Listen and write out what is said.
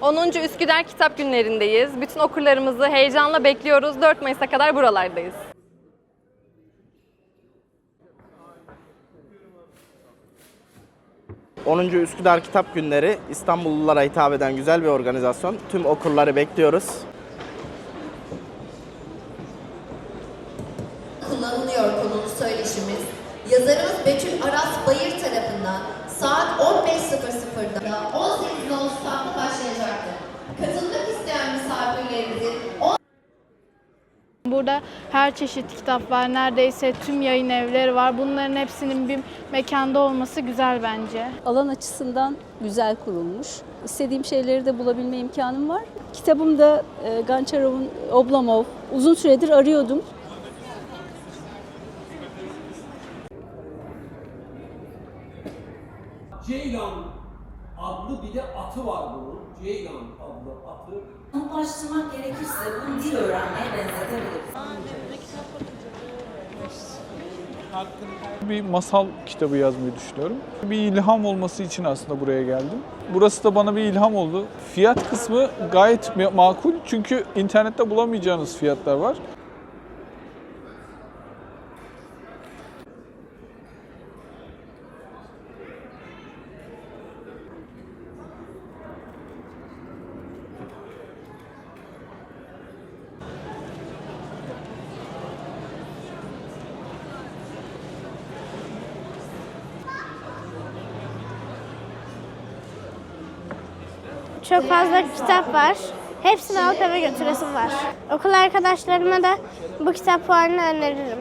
10. Üsküdar Kitap Günlerindeyiz. Bütün okurlarımızı heyecanla bekliyoruz. 4 Mayıs'a kadar buralardayız. ...10. Üsküdar Kitap Günleri İstanbullulara hitap eden güzel bir organizasyon. Tüm okurları bekliyoruz. kullanılıyor konulu söyleşimiz, yazarımız Betül Aras Bayır tarafından saat 15.00'da 18 Ağustos'ta Burada her çeşit kitap var. Neredeyse tüm yayın evleri var. Bunların hepsinin bir mekanda olması güzel bence. alan açısından güzel kurulmuş. İstediğim şeyleri de bulabilme imkanım var. Kitabım da e, Gancharov'un Oblomov. Uzun süredir arıyordum. Ceylan adlı bir de atı var bunun. Ceylan adlı atı. Somutlaştırmak gerekirse bunu dil öğrenmeye benzetebiliriz. Bir masal kitabı yazmayı düşünüyorum. Bir ilham olması için aslında buraya geldim. Burası da bana bir ilham oldu. Fiyat kısmı gayet ma- makul çünkü internette bulamayacağınız fiyatlar var. Çok fazla kitap var. Hepsini alıp eve götüresim var. Okul arkadaşlarıma da bu kitap fuarını öneririm.